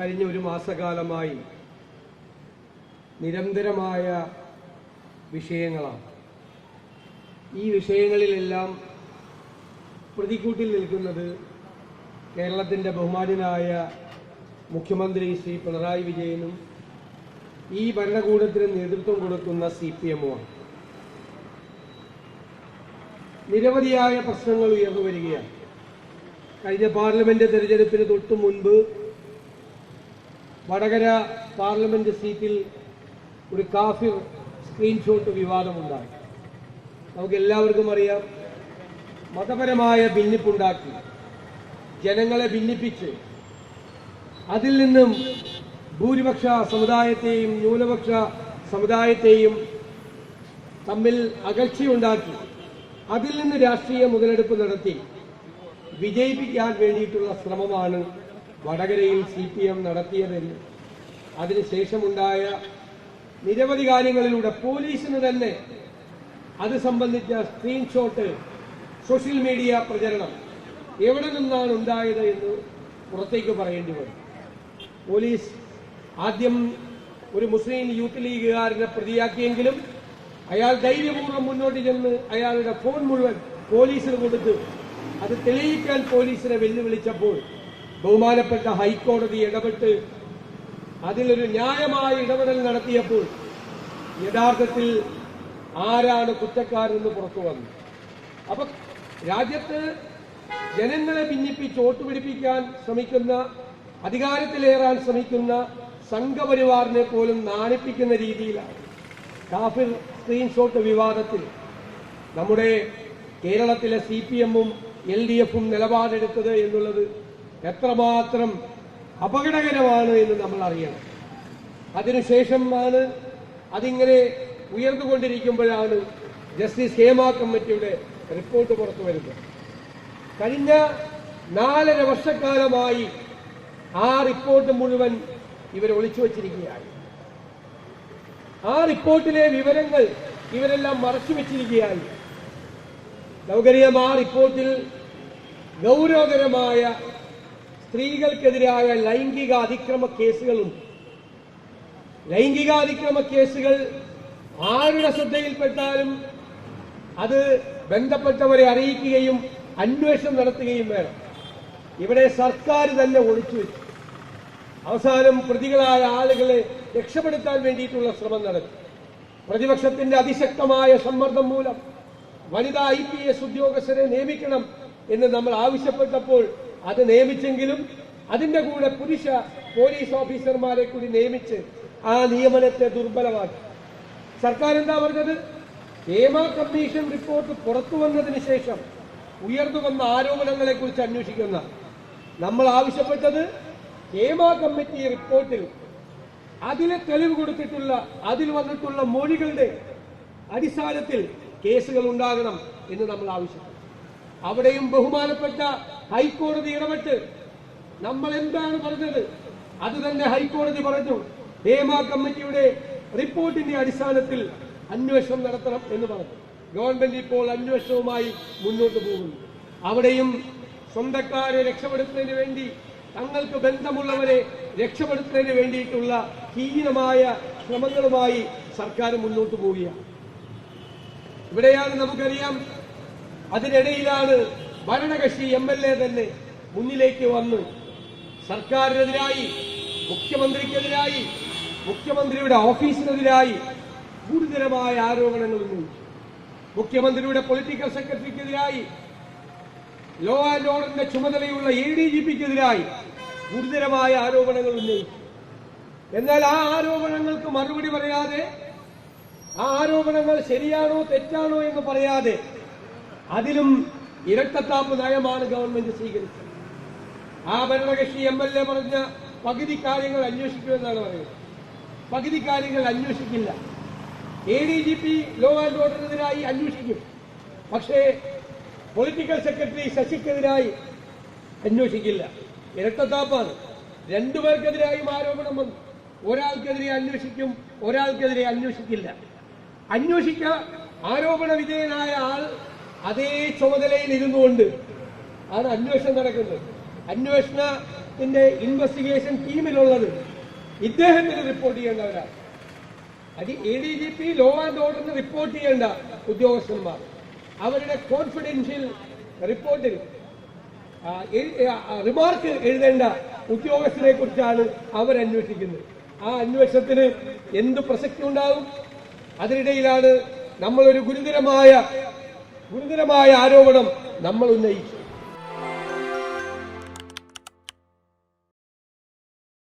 കഴിഞ്ഞ ഒരു മാസകാലമായി നിരന്തരമായ വിഷയങ്ങളാണ്. ഈ വിഷയങ്ങളിലെല്ലാം പ്രതിക്കൂട്ടിൽ നിൽക്കുന്നത് കേരളത്തിന്റെ ബഹുമാന്യനായ മുഖ്യമന്ത്രി ശ്രീ പിണറായി വിജയനും ഈ ഭരണകൂടത്തിന് നേതൃത്വം കൊടുക്കുന്ന സി പി എമ്മുമാണ്. നിരവധിയായ പ്രശ്നങ്ങൾ ഉയർന്നു വരികയാണ്. കഴിഞ്ഞ പാർലമെന്റ് തെരഞ്ഞെടുപ്പിന് തൊട്ടു മുൻപ് വടകര പാർലമെന്റ് സീറ്റിൽ ഒരു കാഫിർ സ്ക്രീൻഷോട്ട് വിവാദമുണ്ടായി. നമുക്ക് എല്ലാവർക്കും അറിയാം മതപരമായ ഭിന്നിപ്പുണ്ടാക്കി. ജനങ്ങളെ ഭിന്നിപ്പിച്ച് അതിൽ നിന്നും ഭൂരിപക്ഷ സമുദായത്തെയും ന്യൂനപക്ഷ സമുദായത്തെയും തമ്മിൽ അകൽച്ചയുണ്ടാക്കി. അതിൽ നിന്ന് രാഷ്ട്രീയ മുതലെടുപ്പ് നടത്തി. വിജയിപ്പിക്കാൻ വേണ്ടിയിട്ടുള്ള ശ്രമമാണ് വടകരയിൽ സി പി എം നടത്തിയതെന്ന് അതിനുശേഷമുണ്ടായ നിരവധി കാര്യങ്ങളിലൂടെ പോലീസിന് തന്നെ അത് സംബന്ധിച്ച സ്ക്രീൻഷോട്ട് സോഷ്യൽ മീഡിയ പ്രചരണം എവിടെ നിന്നാണ് ഉണ്ടായത് എന്ന് പുറത്തേക്ക് പറയേണ്ടി വരും. പോലീസ് ആദ്യം ഒരു മുസ്ലിം യൂത്ത് ലീഗുകാരനെ പ്രതിയാക്കിയെങ്കിലും അയാൾ ധൈര്യപൂർവം മുന്നോട്ട് ചെന്ന് അയാളുടെ ഫോൺ മുഴുവൻ പോലീസിന് കൊടുത്ത് അത് തെളിയിക്കാൻ പോലീസിനെ വെല്ലുവിളിച്ചപ്പോൾ ബഹുമാനപ്പെട്ട ഹൈക്കോടതി ഇടപെട്ട് അതിലൊരു ന്യായമായ ഇടപെടൽ നടത്തിയപ്പോൾ യഥാർത്ഥത്തിൽ ആരാണ് കുറ്റക്കാരെന്ന് പുറത്തു വന്നു. അപ്പൊ രാജ്യത്ത് ജനങ്ങളെ ഭിന്നിപ്പിച്ച് വോട്ട് പിടിപ്പിക്കാൻ ശ്രമിക്കുന്ന അധികാരത്തിലേറാൻ ശ്രമിക്കുന്ന സംഘപരിവാറിനെ പോലും നാണിപ്പിക്കുന്ന രീതിയിലാണ്. കാഫിർ സ്ക്രീൻഷോട്ട് വിവാദത്തിൽ നമ്മുടെ കേരളത്തിലെ സി പി എമ്മും എൽ ഡി എഫും നിലപാടെടുത്തത് എന്നുള്ളത് എത്രമാത്രം അപകടകരമാണ് എന്ന് നമ്മൾ അറിയണം. അതിനുശേഷമാണ് അതിങ്ങനെ ഉയർന്നുകൊണ്ടിരിക്കുമ്പോഴാണ് ജസ്റ്റിസ് ഹേമ കമ്മിറ്റിയുടെ റിപ്പോർട്ട് പുറത്തു വരുന്നത്. കഴിഞ്ഞ നാലര വർഷക്കാലമായി ആ റിപ്പോർട്ട് മുഴുവൻ ഇവർ ഒളിച്ചു വച്ചിരിക്കുകയാണ്. ആ റിപ്പോർട്ടിലെ വിവരങ്ങൾ ഇവരെല്ലാം മറച്ചു വെച്ചിരിക്കുകയാണ്. നമുക്കറിയാം ആ റിപ്പോർട്ടിൽ ഗൗരവകരമായ സ്ത്രീകൾക്കെതിരായ ലൈംഗിക അതിക്രമ കേസുകളുണ്ട് ലൈംഗികാതിക്രമ കേസുകൾ ആരുടെ ശ്രദ്ധയിൽപ്പെട്ടാലും അത് ബന്ധപ്പെട്ടവരെ അറിയിക്കുകയും അന്വേഷണം നടത്തുകയും വേണം. ഇവിടെ സർക്കാർ തന്നെ ഒളിച്ചു വെച്ചു. അവസാനം പ്രതികളായ ആളുകളെ രക്ഷപ്പെടുത്താൻ വേണ്ടിയിട്ടുള്ള ശ്രമം നടത്തി. പ്രതിപക്ഷത്തിന്റെ അതിശക്തമായ സമ്മർദ്ദം മൂലം വനിതാ ഐ പി എസ് ഉദ്യോഗസ്ഥരെ നിയമിക്കണം എന്ന് നമ്മൾ ആവശ്യപ്പെട്ടപ്പോൾ അത് നിയമിച്ചെങ്കിലും അതിന്റെ കൂടെ പുരുഷ പോലീസ് ഓഫീസർമാരെ കൂടി നിയമിച്ച് ആ നിയമനത്തെ ദുർബലമാക്കി. സർക്കാർ എന്താ പറഞ്ഞത്? ഹേമ കമ്മീഷൻ റിപ്പോർട്ട് പുറത്തു വന്നതിന് ശേഷം ഉയർന്നു വന്ന ആരോപണങ്ങളെ കുറിച്ച് അന്വേഷിക്കുന്ന നമ്മൾ ആവശ്യപ്പെട്ടത് ഹേമ കമ്മിറ്റി റിപ്പോർട്ടിൽ അതിലെ തെളിവ് കൊടുത്തിട്ടുള്ള അതിൽ വന്നിട്ടുള്ള മൊഴികളുടെ അടിസ്ഥാനത്തിൽ കേസുകൾ ഉണ്ടാകണം എന്ന് നമ്മൾ ആവശ്യപ്പെട്ടു. അവിടെയും ബഹുമാനപ്പെട്ട ഹൈക്കോടതി ഇടപെട്ട് നമ്മൾ എന്താണ് പറഞ്ഞത്? അത് തന്നെ ഹൈക്കോടതി പറഞ്ഞു. ഹേമ കമ്മിറ്റിയുടെ റിപ്പോർട്ടിന്റെ അടിസ്ഥാനത്തിൽ അന്വേഷണം നടത്തണം എന്ന് പറഞ്ഞു. ഗവൺമെന്റ് ഇപ്പോൾ അന്വേഷണവുമായി മുന്നോട്ട് പോകുന്നു. അവിടെയും സ്വന്തക്കാരെ രക്ഷപ്പെടുത്തുന്നതിന് വേണ്ടി തങ്ങൾക്ക് ബന്ധമുള്ളവരെ രക്ഷപ്പെടുത്തുന്നതിന് വേണ്ടിയിട്ടുള്ള ഹീനമായ ശ്രമങ്ങളുമായി സർക്കാർ മുന്നോട്ട് പോവുകയാണ്. ഇവിടെയാണ് നമുക്കറിയാം അതിനിടയിലാണ് ഭരണകക്ഷി എം എൽ എ തന്നെ മുന്നിലേക്ക് വന്ന് സർക്കാരിനെതിരായി മുഖ്യമന്ത്രിക്കെതിരായി മുഖ്യമന്ത്രിയുടെ ഓഫീസിനെതിരായി ഗുരുതരമായ ആരോപണങ്ങൾ ഉന്നയിച്ചു. മുഖ്യമന്ത്രിയുടെ പൊളിറ്റിക്കൽ സെക്രട്ടറിക്കെതിരായി ലോ ആൻഡ് ഓർഡറിന്റെ ചുമതലയുള്ള എ ഡി ജി പിക്കെതിരായി ഗുരുതരമായ ആരോപണങ്ങൾ ഉന്നയിച്ചു. എന്നാൽ ആ ആരോപണങ്ങൾക്ക് മറുപടി പറയാതെ ആ ആരോപണങ്ങൾ ശരിയാണോ തെറ്റാണോ എന്ന് പറയാതെ അതിലും ഇരട്ടത്താപ്പ് നയമാണ് ഗവൺമെന്റ് സ്വീകരിച്ചത്. ആ ഭരണകക്ഷി എം എൽ എ പറഞ്ഞ പകുതി കാര്യങ്ങൾ അന്വേഷിക്കുമെന്നാണ് പറയുന്നത്. പകുതി കാര്യങ്ങൾ അന്വേഷിക്കില്ല. A D G P law and ഓർഡറിനെതിരായി അന്വേഷിക്കും. പക്ഷേ പൊളിറ്റിക്കൽ സെക്രട്ടറി ശശിക്കെതിരായി അന്വേഷിക്കില്ല. ഇരട്ടത്താപ്പാണ്. രണ്ടുപേർക്കെതിരായും ആരോപണം വന്നു. ഒരാൾക്കെതിരെ അന്വേഷിക്കും ഒരാൾക്കെതിരെ അന്വേഷിക്കില്ല. അന്വേഷിക്ക ആരോപണ വിധേയനായ ആൾ അതേ ചുമതലയിൽ ഇരുന്നുകൊണ്ട് ആണ് അന്വേഷണം നടക്കുന്നത്. അന്വേഷണത്തിന്റെ ഇൻവെസ്റ്റിഗേഷൻ ടീമിലുള്ളത് ഇദ്ദേഹത്തിന് റിപ്പോർട്ട് ചെയ്യേണ്ടവരാണ് അത് A D G P law and ഓർഡറിന് റിപ്പോർട്ട് ചെയ്യേണ്ട ഉദ്യോഗസ്ഥന്മാർ. അവരുടെ കോൺഫിഡൻഷ്യൽ റിപ്പോർട്ടിൽ റിമാർക്ക് എഴുതേണ്ട ഉദ്യോഗസ്ഥരെ കുറിച്ചാണ് അവരന്വേഷിക്കുന്നത് ആ അന്വേഷണത്തിന് എന്ത് പ്രസക്തി ഉണ്ടാകും? അതിനിടയിലാണ് നമ്മളൊരു ഗുരുതരമായ ഗുരുതരമായ ആരോപണം നമ്മൾ ഉന്നയിച്ചു.